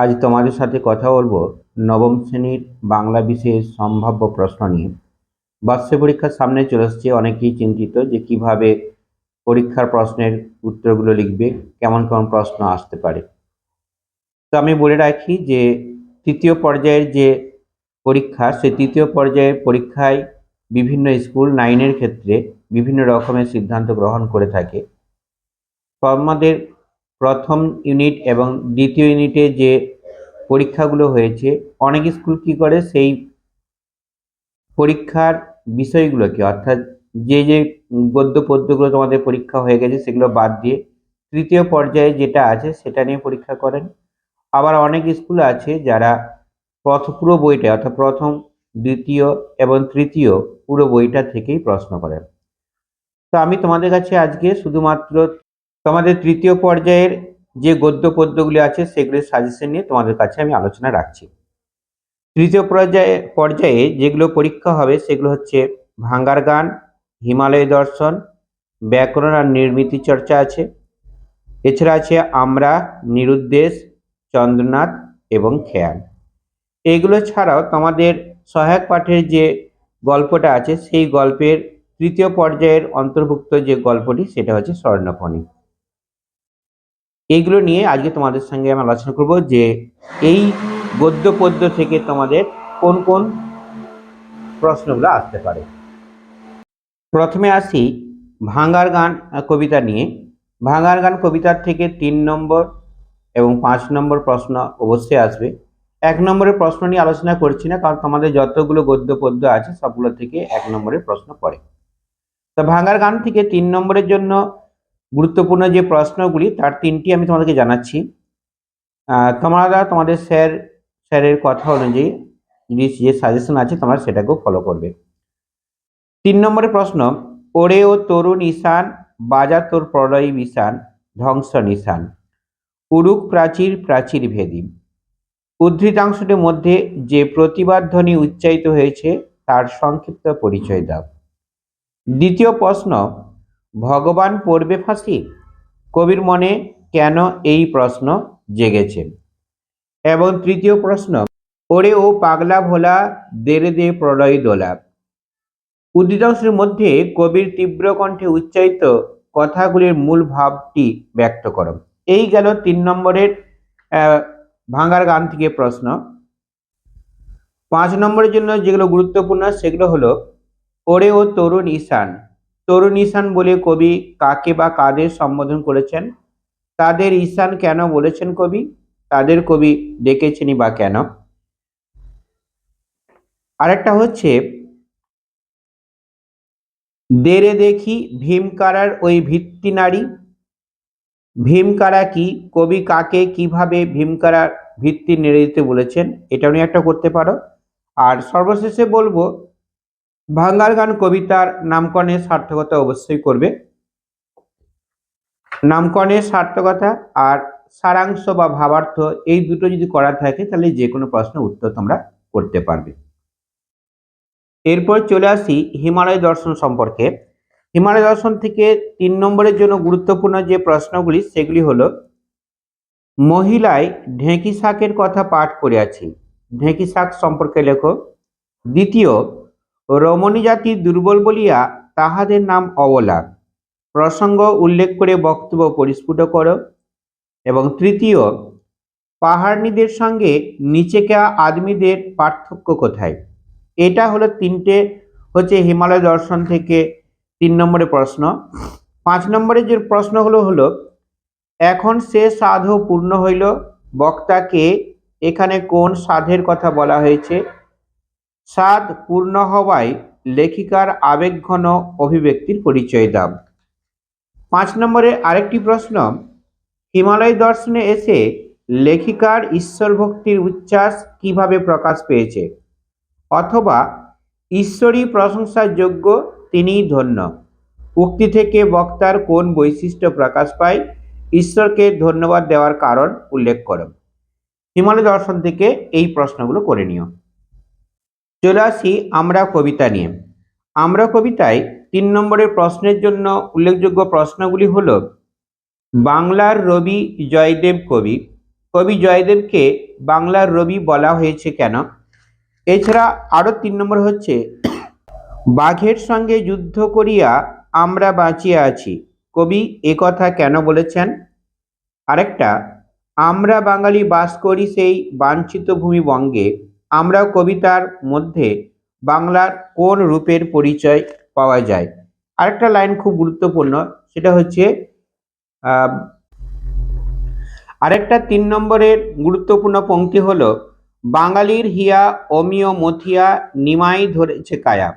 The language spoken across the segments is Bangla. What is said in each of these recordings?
আজ তোমাদের সাথে কথা বলব নবম শ্রেণির বাংলা বিষয়ের সম্ভাব্য প্রশ্ন নিয়ে। বার্ষিক পরীক্ষার সামনে চলে আসছে অনেকেই চিন্তিত যে কীভাবে পরীক্ষার প্রশ্নের উত্তরগুলো লিখবে, কেমন কেমন প্রশ্ন আসতে পারে। তো আমি বলে রাখি যে তৃতীয় পর্যায়ের যে পরীক্ষা, সেই তৃতীয় পর্যায়ের পরীক্ষায় বিভিন্ন স্কুল নাইনের ক্ষেত্রে বিভিন্ন রকমের সিদ্ধান্ত গ্রহণ করে থাকে। তো আমাদের প্রথম ইউনিট এবং দ্বিতীয় ইউনিটে যে পরীক্ষাগুলো হয়েছে, অনেক স্কুল কি করে সেই পরীক্ষার বিষয়গুলোকে, অর্থাৎ যে যে গদ্য পদ্যগুলো তোমাদের পরীক্ষা হয়ে গেছে সেগুলো বাদ দিয়ে তৃতীয় পর্যায়ে যেটা আছে সেটা নিয়ে পরীক্ষা করেন। আবার অনেক স্কুল আছে যারা প্রথম পুরো বইটা, অর্থাৎ প্রথম, দ্বিতীয় এবং তৃতীয় পুরো বইটা থেকেই প্রশ্ন করেন। তো আমি তোমাদের কাছে আজকে শুধুমাত্র তোমাদের তৃতীয় পর্যায়ের যে গদ্য পদ্যগুলি আছে, সেগুলির সাজেশন নিয়ে তোমাদের কাছে আমি আলোচনা রাখছি। তৃতীয় পর্যায়ে পর্যায়ে যেগুলো পরীক্ষা হবে, সেগুলো হচ্ছে ভাঙ্গার গান, হিমালয় দর্শন, ব্যাকরণ আর নির্মিতি চর্চা আছে। এছাড়া আছে আমরা, নিরুদ্দেশ, চন্দ্রনাথ এবং খেয়াল এইগুলো ছাড়াও তোমাদের সহায়ক পাঠের যে গল্পটা আছে, সেই গল্পের তৃতীয় পর্যায়ের অন্তর্ভুক্ত যে গল্পটি, সেটা হচ্ছে স্বর্ণপণি এইগুলো নিয়ে আজকে তোমাদের সঙ্গে আমি আলোচনা করব যে এই গদ্য পদ্য থেকে তোমাদের কোন কোন প্রশ্নগুলো আসতে পারে। প্রথমে আসি ভাঙার গান কবিতা নিয়ে। ভাঙার গান কবিতার থেকে তিন নম্বর এবং পাঁচ নম্বর প্রশ্ন অবশ্যই আসবে। এক নম্বরের প্রশ্ন নিয়ে আলোচনা করছি না, কারণ তোমাদের যতগুলো গদ্য পদ্য আছে সবগুলো থেকে এক নম্বরের প্রশ্ন পড়ে। তো ভাঙার গান থেকে তিন নম্বরের জন্য গুরুত্বপূর্ণ যে প্রশ্নগুলি, তার তিনটি আমি তোমাদেরকে জানাচ্ছি। তোমরা, তোমাদের স্যার, স্যারের কথা অনুযায়ী যদি যে সাজেশন আছে, তোমরা সেটাকেও ফলো করবে। তিন নম্বরের প্রশ্ন ওরে ও তরুণ ঈশান, বাজা তোর প্রলয় বিশান ধ্বংস নিশান, উরুক প্রাচীর প্রাচীর ভেদী। উদ্ধৃতাংশটির মধ্যে যে প্রতিবাদ ধ্বনি উচ্চারিত হয়েছে, তার সংক্ষিপ্ত পরিচয় দাও। দ্বিতীয় প্রশ্ন ভগবান পড়বে ফাঁসি? কবির মনে কেন এই প্রশ্ন জেগেছে? এবং তৃতীয় প্রশ্ন, ওরে ও পাগলা ভোলা, দেরে দে প্রলয় দোলা। উদ্ধৃতাংশের মধ্যে কবির তীব্র কণ্ঠে উচ্চারিত কথাগুলির মূল ভাবটি ব্যক্ত করো। এই গেল তিন নম্বরের ভাঙার গান থেকে প্রশ্ন। পাঁচ নম্বরের জন্য যেগুলো গুরুত্বপূর্ণ সেগুলো হলো, ওরে ও তরুণ ঈশান তরুণ ঈশান বলে কবি কাকে বা কাদের সম্বোধন করেছেন? তাদের ঈশান কেন বলেছেন কবি? তাদের কবি ডেকেছেনই বা কেন? আরেকটা হচ্ছে, দেরে দেখি ভীমকারার ওই ভিত্তি নারী। ভীমকারা কি? কবি কাকে কীভাবে ভীমকারার ভিত্তি নেড়ে দিতে বলেছেন? এটা নিয়ে একটা করতে পারো। আর সর্বশেষে বলব ভাঙ্গার গান কবিতার নামকরণের সার্থকতা অবশ্যই করবে। নামকরণের সার্থকতা আর সারাংশ বা ভাবার্থ এই দুটো যদি করা থাকে, তাহলে যে কোনো প্রশ্নের উত্তর তোমরা করতে পারবে। এরপর চলে আসি হিমালয় দর্শন সম্পর্কে। হিমালয় দর্শন থেকে তিন নম্বরের জন্য গুরুত্বপূর্ণ যে প্রশ্নগুলি, সেগুলি হলো, মহিলায় ঢেঁকি শাকের কথা পাঠ করে আছি। ঢেঁকি শাক সম্পর্কে লেখো। দ্বিতীয় রমণী জাতি দুর্বল বলিয়া তাহাদের নাম অবলা। প্রসঙ্গ উল্লেখ করে বক্তব্য পরিস্ফুট করো। এবং তৃতীয়, পাহাড়নিদের সঙ্গে নিচেকা আদমিদের পার্থক্য কোথায়? এটা হলো তিনটে, হচ্ছে হিমালয় দর্শন থেকে তিন নম্বরের প্রশ্ন। পাঁচ নম্বরের যে প্রশ্নগুলো হলো হলো, এখন সে সাধও পূর্ণ হইল, বক্তাকে এখানে কোন সাধের কথা বলা হয়েছে? সাধ পূর্ণ হওয়ায় লেখিকার আবেগঘন অভিব্যক্তির পরিচয় দাও। পাঁচ নম্বরে আরেকটি প্রশ্ন, হিমালয় দর্শনে এসে লেখিকার ঈশ্বর ভক্তির উচ্ছ্বাস কীভাবে প্রকাশ পেয়েছে? অথবা, ঈশ্বরী প্রশংসার যোগ্য তিনিই ধন্য। উক্তি থেকে বক্তার কোন বৈশিষ্ট্য প্রকাশ পায়? ঈশ্বরকে ধন্যবাদ দেওয়ার কারণ উল্লেখ করো। হিমালয় দর্শন থেকে এই প্রশ্নগুলো করে নিও। চলে আসি আমরা কবিতা নিয়ে। আমরা কবিতায় তিন নম্বরের প্রশ্নের জন্য উল্লেখযোগ্য প্রশ্নগুলি হল, বাংলার রবি জয়দেব কবি। কবি জয়দেবকে বাংলার রবি বলা হয়েছে কেন? এছাড়া আরও তিন নম্বর হচ্ছে, বাঘের সঙ্গে যুদ্ধ করিয়া আমরা বাঁচিয়া আছি। কবি একথা কেন বলেছেন? আরেকটা, আমরা বাঙালি বাস করি সেই বাঞ্ছিত ভূমিবঙ্গে আমরা কবিতার মধ্যে বাংলার কোন রূপের পরিচয় পাওয়া যায়? আরেকটা লাইন খুব গুরুত্বপূর্ণ, সেটা হচ্ছে আরেকটা তিন নম্বরের গুরুত্বপূর্ণ পঙ্ক্তি হলো, বাঙালির হিয়া অমিয় মথিয়া নিমাই ধরেছে কায়া।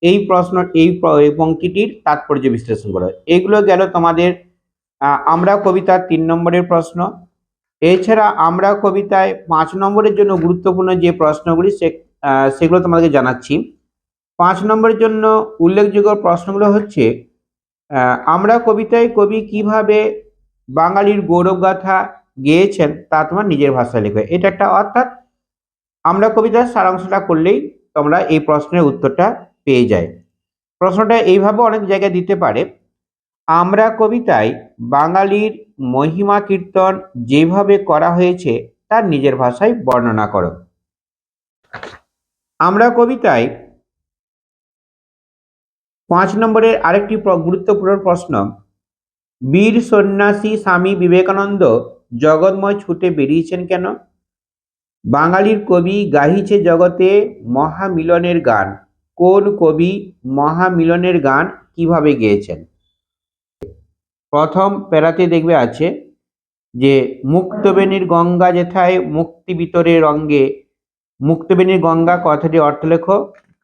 এই প্রশ্ন, এই প- এই পংক্তিটির তাৎপর্য বিশ্লেষণ করো। এগুলো গেল তোমাদের আমরা কবিতার তিন নম্বরের প্রশ্ন। এছাড়া আমরা কবিতায় পাঁচ নম্বরের জন্য গুরুত্বপূর্ণ যে প্রশ্নগুলি সে সেগুলো তোমাদেরকে জানাচ্ছি। পাঁচ নম্বরের জন্য উল্লেখযোগ্য প্রশ্নগুলো হচ্ছে আমরা কবিতায় কবি কীভাবে বাঙালির গৌরবগাথা গেয়েছেন তা তোমার নিজের ভাষায় লিখবে। এটা একটা অর্থাৎ আমরা কবিতার সারাংশটা করলেই তোমরা এই প্রশ্নের উত্তরটা পেয়ে যায়। প্রশ্নটা এইভাবে অনেক জায়গায় দিতে পারে। আমরা কবিতায় বাঙালির মহিমা কীর্তন যেভাবে করা হয়েছে, তার নিজের ভাষায় বর্ণনা করো। আমরা কবিতায় পাঁচ নম্বরের আরেকটি গুরুত্বপূর্ণ প্রশ্ন, বীর সন্ন্যাসী স্বামী বিবেকানন্দ জগৎময় ছুটে বেরিয়েছেন কেন? বাঙালির কবি গাহিছে জগতে মহামিলনের গান। কোন কবি মহামিলনের গান কীভাবে গেয়েছেন? প্রথম প্যারাতে দেখবে আছে যে মুক্তবেণীর গঙ্গা যেথায় মুক্তি ভিতরে রঙ্গে মুক্তবেণীর গঙ্গা কথাটি অর্থ লেখো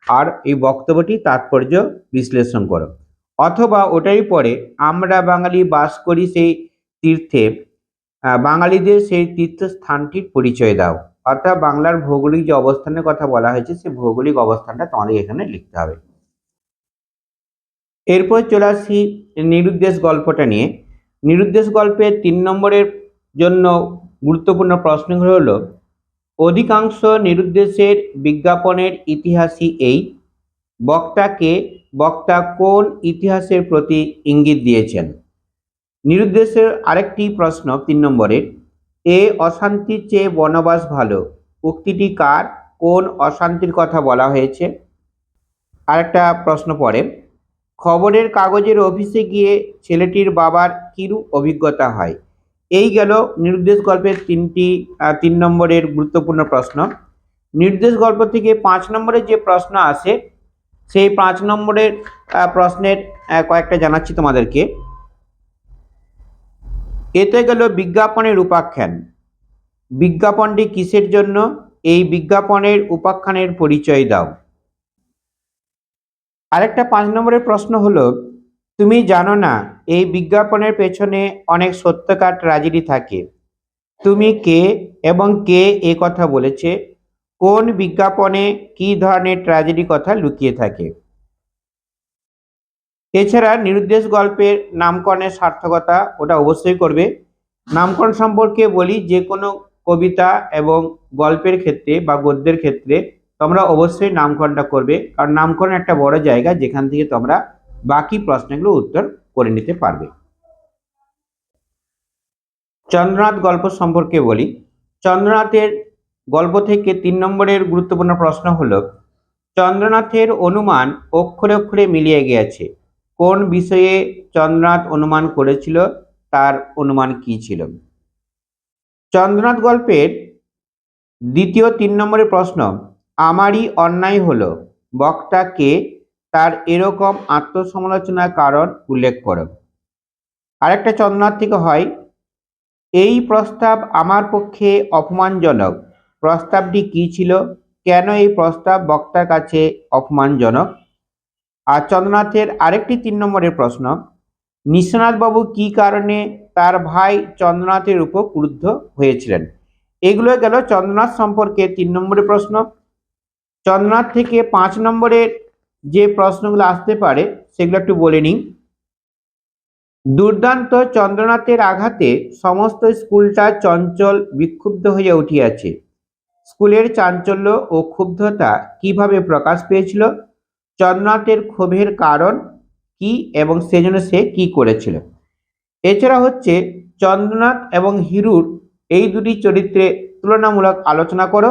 আর এই বক্তব্যটি তাৎপর্য বিশ্লেষণ করো। অথবা ওটাই পরে আমরা বাঙালি বাস করি সেই তীর্থে বাঙালিদের সেই তীর্থস্থানটির পরিচয় দাও। অর্থাৎ বাংলার ভৌগোলিক যে অবস্থানের কথা বলা হয়েছে, সেই ভৌগোলিক অবস্থানটা তোমাদের এখানে লিখতে হবে। এরপর চলে আসি নিরুদ্দেশ গল্পটা নিয়ে। নিরুদ্দেশ গল্পের তিন নম্বরের জন্য গুরুত্বপূর্ণ প্রশ্নগুলো হলো, অধিকাংশ নিরুদ্দেশের বিজ্ঞাপনের ইতিহাসই এই? বক্তাকে বক্তা কোন ইতিহাসের প্রতি ইঙ্গিত দিয়েছেন? নিরুদ্দেশের আরেকটি প্রশ্ন তিন নম্বরের, এ অশান্তির চেয়ে বনবাস ভালো, উক্তিটি কার? কোন অশান্তির কথা বলা হয়েছে? আরেকটা প্রশ্ন পড়ে খবরের কাগজের অফিসে গিয়ে ছেলেটির বাবার কিরূপ অভিজ্ঞতা হয়? এই গেল নির্দেশ গল্পের তিনটি তিন নম্বরের গুরুত্বপূর্ণ প্রশ্ন। নির্দেশ গল্প থেকে পাঁচ নম্বরের যে প্রশ্ন আসে, সেই পাঁচ নম্বরের প্রশ্নের কয়েকটা জানাচ্ছি তোমাদেরকে। এতে গেল বিজ্ঞাপনের উপাখ্যান। বিজ্ঞাপনটি কিসের জন্য? এই বিজ্ঞাপনের উপাখ্যানের পরিচয় দাও। আরেকটা পাঁচ নম্বরের প্রশ্ন হলো, তুমি জানো না, এই বিজ্ঞাপনের পেছনে অনেক সত্যকার ট্র্যাজেডি থাকে। তুমি কে এবং কে এ কথা বলেছে? কোন বিজ্ঞাপনে কি ধরনের ট্র্যাজেডি কথা লুকিয়ে থাকে? এছাড়া নিরুদ্দেশ গল্পের নামকরণের সার্থকতা ওটা অবশ্যই করবে। নামকরণ সম্পর্কে বলি, যে কোনো কবিতা এবং গল্পের ক্ষেত্রে বা গদ্যের ক্ষেত্রে তোমরা অবশ্যই নামকরণটা করবে, কারণ নামকরণ একটা বড় জায়গা যেখান থেকে তোমরা বাকি প্রশ্নগুলো উত্তর করে নিতে পারবে। চন্দ্রনাথ গল্প সম্পর্কে বলি। চন্দ্রনাথের গল্প থেকে তিন নম্বরের গুরুত্বপূর্ণ প্রশ্ন হলো, চন্দ্রনাথের অনুমান অক্ষরে অক্ষরে মিলিয়ে গিয়েছে। কোন বিষয়ে চন্দ্রনাথ অনুমান করেছিল, তার অনুমান কি ছিল? চন্দ্রনাথ গল্পের দ্বিতীয় তিন নম্বরের প্রশ্ন আমারই অন্যায় হলো। বক্তাকে তার এরকম আত্মসমালোচনার কারণ উল্লেখ করো। আরেকটা থেকে হয়, এই প্রস্তাব আমার পক্ষে অপমানজনক। প্রস্তাবটি কি ছিল? কেন এই প্রস্তাব বক্তার কাছে অপমানজনক? আর চন্দ্রনাথের আরেকটি তিন নম্বরের প্রশ্ন নিঃস্বনাথবাবু কি কারণে তার ভাই চন্দ্রনাথের উপর ক্রুদ্ধ হয়েছিলেন? এগুলো গেল চন্দ্রনাথ সম্পর্কে তিন নম্বরের প্রশ্ন। চন্দ্রনাথ থেকে পাঁচ নম্বরের যে প্রশ্নগুলো আসতে পারে, সেগুলো একটু বলে নিই। দুর্দান্ত চন্দ্রনাথের আঘাতে সমস্ত স্কুলটা চঞ্চল, বিক্ষুব্ধ হয়ে উঠিয়াছে। স্কুলের চাঞ্চল্য ও ক্ষুব্ধতা কীভাবে প্রকাশ পেয়েছিল? চন্দ্রনাথের ক্ষোভের কারণ কি এবং সেজন্য সে কি করেছিল? এছাড়া হচ্ছে, চন্দ্রনাথ এবং হিরুর এই দুটি চরিত্রে তুলনামূলক আলোচনা করো,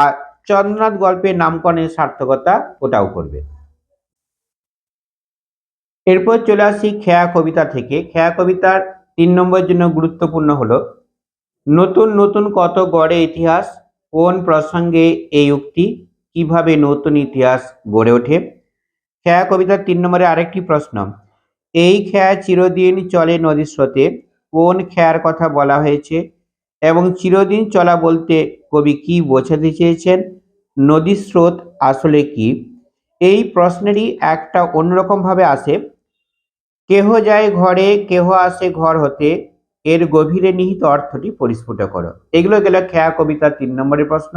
আর চন্দ্রনাথ গল্পের নামকরণের সার্থকতা ওটাও করবে। এরপর চলে আসি খেয়া কবিতা থেকে। খেয়া কবিতার তিন নম্বরের জন্য গুরুত্বপূর্ণ হলো, নতুন নতুন কত গড়ে ইতিহাস, কোন প্রসঙ্গে এই উক্তি, কীভাবে নতুন ইতিহাস গড়ে ওঠে? খেয়া কবিতার তিন নম্বরে আরেকটি প্রশ্ন, এই খেয়া চিরদিন চলে নদীর স্রোতে, কোন খেয়ার কথা বলা হয়েছে, এবং চিরদিন চলা বলতে কবি কি বোঝাতে চেয়েছেন? নদীর স্রোত আসলে কি? এই প্রশ্নেরই একটা অন্যরকম ভাবে আসে। কেহ যায় ঘরে, কেহ আসে ঘর হতে, এর গভীরে নিহিত অর্থটি পরিস্ফুট করো। এগুলো গেল খেয়া কবিতার তিন নম্বরের প্রশ্ন।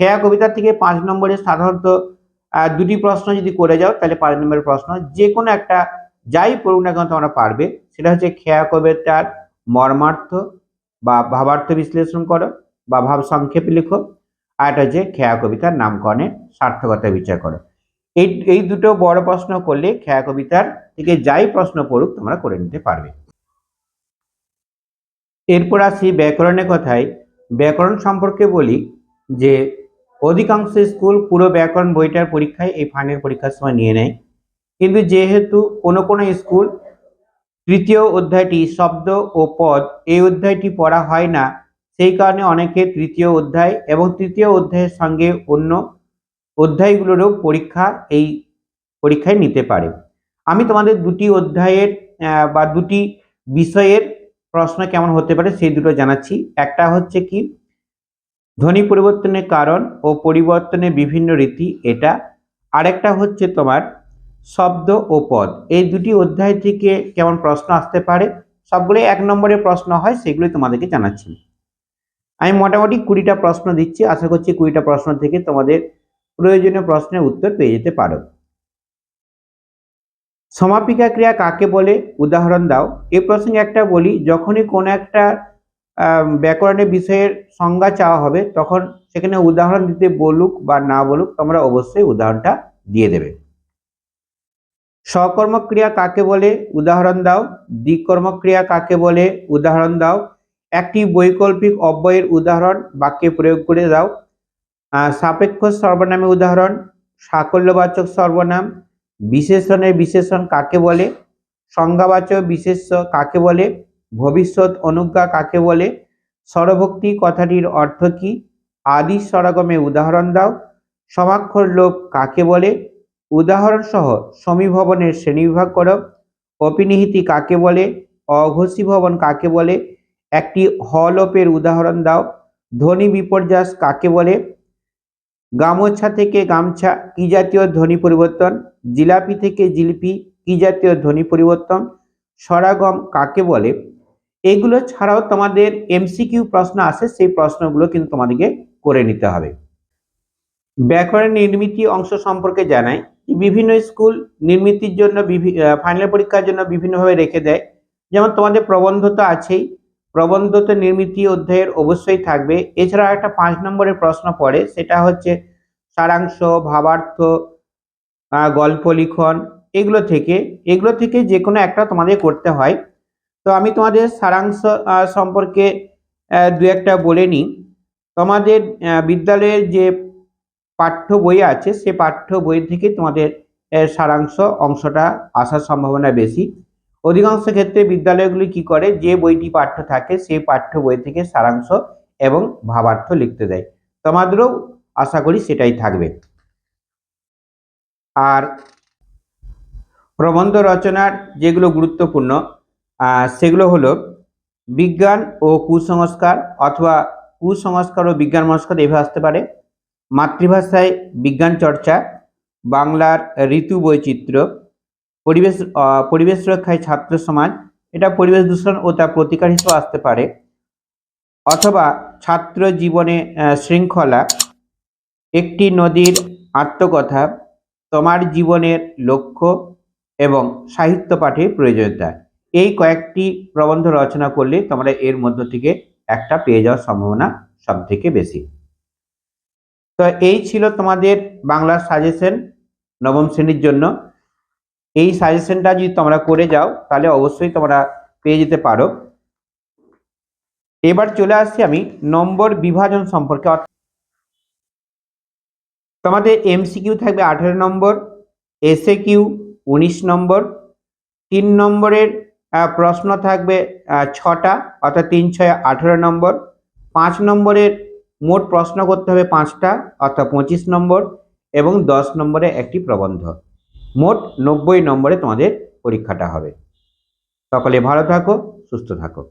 খেয়া কবিতা থেকে পাঁচ নম্বরে সাধারণত দুটি প্রশ্ন যদি করে যাও, তাহলে পাঁচ নম্বরের প্রশ্ন যে কোনো একটা যাই পড়ুক না কেন তোমরা পারবে। সেটা হচ্ছে খেয়া কবিতার মর্মার্থ বা ভাবার্থ বিশ্লেষণ করো বা ভাব সংক্ষেপে লিখো। আর হচ্ছে খেয়া কবিতার নামকরণের সার্থকতা বিচার করো। এই এই দুটো বড় প্রশ্ন করলে খেয়া কবিতার থেকে যাই প্রশ্ন পড়ুক তোমরা করে নিতে পারবে। এরপর আসি ব্যাকরণের কথায়। ব্যাকরণ সম্পর্কে বলি যে, অধিকাংশ স্কুল পুরো ব্যাকরণ বইটার পরীক্ষায় এই ফাইনাল পরীক্ষার সময় নিয়ে নেয়। কিন্তু যেহেতু কোনো কোনো স্কুল তৃতীয় অধ্যায়টি শব্দ ও পদ এই অধ্যায়টি পড়া হয় না সেই কারণে অনেকে তৃতীয় অধ্যায় এবং তৃতীয় অধ্যায়ের সঙ্গে অন্য অধ্যায়গুলোরও পরীক্ষা এই পরীক্ষায় নিতে পারে। আমি তোমাদের দুটি অধ্যায়ের বা দুটি বিষয়ের প্রশ্ন কেমন হতে পারে সেই দুটো জানাচ্ছি। একটা হচ্ছে কি, ধ্বনি পরিবর্তনের কারণ ও পরিবর্তনের বিভিন্ন রীতি এটা। আরেকটা হচ্ছে তোমার শব্দ ও পদ। এই দুটি অধ্যায় থেকে কেমন প্রশ্ন আসতে পারে? সবগুলোই এক নম্বরের প্রশ্ন হয়, সেগুলোই তোমাদেরকে জানাচ্ছি। আমি মোটামুটি কুড়িটা প্রশ্ন দিচ্ছি। আশা করছি কুড়িটা প্রশ্ন থেকে তোমাদের প্রয়োজনীয় প্রশ্নের উত্তর পেয়ে যেতে পারো। সমাপিকা ক্রিয়া কাকে বলে? উদাহরণ দাও। এ প্রসঙ্গে একটা বলি, যখনই কোনো একটা ব্যাকরণের বিষয়ের সংজ্ঞা চাওয়া হবে, তখন সেখানে উদাহরণ দিতে বলুক বা না বলুক, তোমরা অবশ্যই উদাহরণটা দিয়ে দেবে। সকর্মক্রিয়া কাকে বলে? উদাহরণ দাও। দ্বিকর্মক্রিয়া কাকে বলে? উদাহরণ দাও। একটি বৈকল্পিক অব্যয়ের উদাহরণ বাক্যে প্রয়োগ করে দাও। সাপেক্ষ সর্বনামে উদাহরণ সাকল্যবাচক সর্বনাম বিশেষণের বিশেষণ কাকে বলে, সংজ্ঞাবাচক বিশেষ্য কাকে বলে, ভবিষ্যৎ অনুজ্ঞা কাকে বলে, স্বরভক্তি কথাটির অর্থ কি, আদি স্বরাগমে উদাহরণ দাও, সমাক্ষর লোপ কাকে বলে উদাহরণ সহ সমীভবনের শ্রেণীবিভাগ করো, অপিনিহিতি কাকে বলে অঘোষী ভবন কাকে বলে একটি হলোপের উদাহরণ দাও। ধ্বনি বিপর্যাস কাকে বলে? গামোছা থেকে গামছা, কি জাতীয় ধ্বনি পরিবর্তন? জিলাপি থেকে জিলিপি, কি জাতীয় ধ্বনি পরিবর্তন? স্বরাগম কাকে বলে? এগুলো ছাড়াও তোমাদের এমসিকিউ প্রশ্ন আসে, সেই প্রশ্নগুলো কিন্তু তোমাদেরকে করে নিতে হবে। ব্যাকরণ নির্মিতি অংশ সম্পর্কে জানাই। বিভিন্ন স্কুল নির্মিতির জন্য ফাইনাল পরীক্ষার জন্য বিভিন্নভাবে রেখে দেয়। যেমন তোমাদের প্রবন্ধ তো আছেই। প্রবন্ধ তো নির্মিতি অধ্যায়ের অবশ্যই থাকবে। এছাড়া একটা পাঁচ নম্বরের প্রশ্ন পড়ে, সেটা হচ্ছে সারাংশ, ভাবার্থ গল্প, লিখন এগুলো থেকে। এগুলো থেকে যে কোনো একটা তোমাদের করতে হয়। তো আমি তোমাদের সারাংশ সম্পর্কে দু একটা বলে নিই। তোমাদের বিদ্যালয়ের যে পাঠ্য বই আছে, সে পাঠ্য বই থেকে তোমাদের সারাংশ অংশটা আসার সম্ভাবনা বেশি। অধিকাংশ ক্ষেত্রে বিদ্যালয়গুলি কি করে? যে বইটি পাঠ্য থাকে সেই পাঠ্য বই থেকে সারাংশ এবং ভাবার্থ লিখতে দেয়। তোমাদেরও আশা করি সেটাই থাকবে। আর প্রবন্ধ রচনার যেগুলো গুরুত্বপূর্ণ সেগুলো হলো বিজ্ঞান ও কুসংস্কার অথবা কুসংস্কার ও বিজ্ঞান মনস্কার এভাবে আসতে পারে। মাতৃভাষায় বিজ্ঞান চর্চা, বাংলার ঋতু বৈচিত্র্য পরিবেশ পরিবেশ রক্ষায় ছাত্র সমাজ, এটা পরিবেশ দূষণ ও তার প্রতিকার হিসেবে আসতে পারে। অথবা ছাত্র জীবনে শৃঙ্খলা, একটি নদীর আত্মকথা, তোমার জীবনের লক্ষ্য এবং সাহিত্য পাঠের প্রয়োজনীয়তা। এই কয়েকটি প্রবন্ধ রচনা করলে তোমরা এর মধ্য থেকে একটা পেয়ে যাওয়ার সম্ভাবনা সব থেকে বেশি। তো এই ছিল তোমাদের বাংলার সাজেশন নবম শ্রেণির জন্য। এই সাজেশনটা যদি তোমরা করে যাও, তাহলে অবশ্যই তোমরা পেয়ে যেতে পারো। এবার চলে আসছি আমি নম্বর বিভাজন সম্পর্কে। তোমাদের এমসিকিউ থাকবে আঠেরো নম্বর এসএ কিউ উনিশ নম্বর, তিন নম্বরের প্রশ্ন থাকবে ছটা, অর্থাৎ তিন ছয় আঠেরো নম্বর, পাঁচ নম্বরের মোট প্রশ্ন করতে হবে পাঁচটা, অর্থাৎ পঁচিশ নম্বর এবং দশ নম্বরে একটি প্রবন্ধ। মোট নব্বই নম্বরে তোমাদের পরীক্ষাটা হবে। সকলে ভালো থাকো সুস্থ থাকো।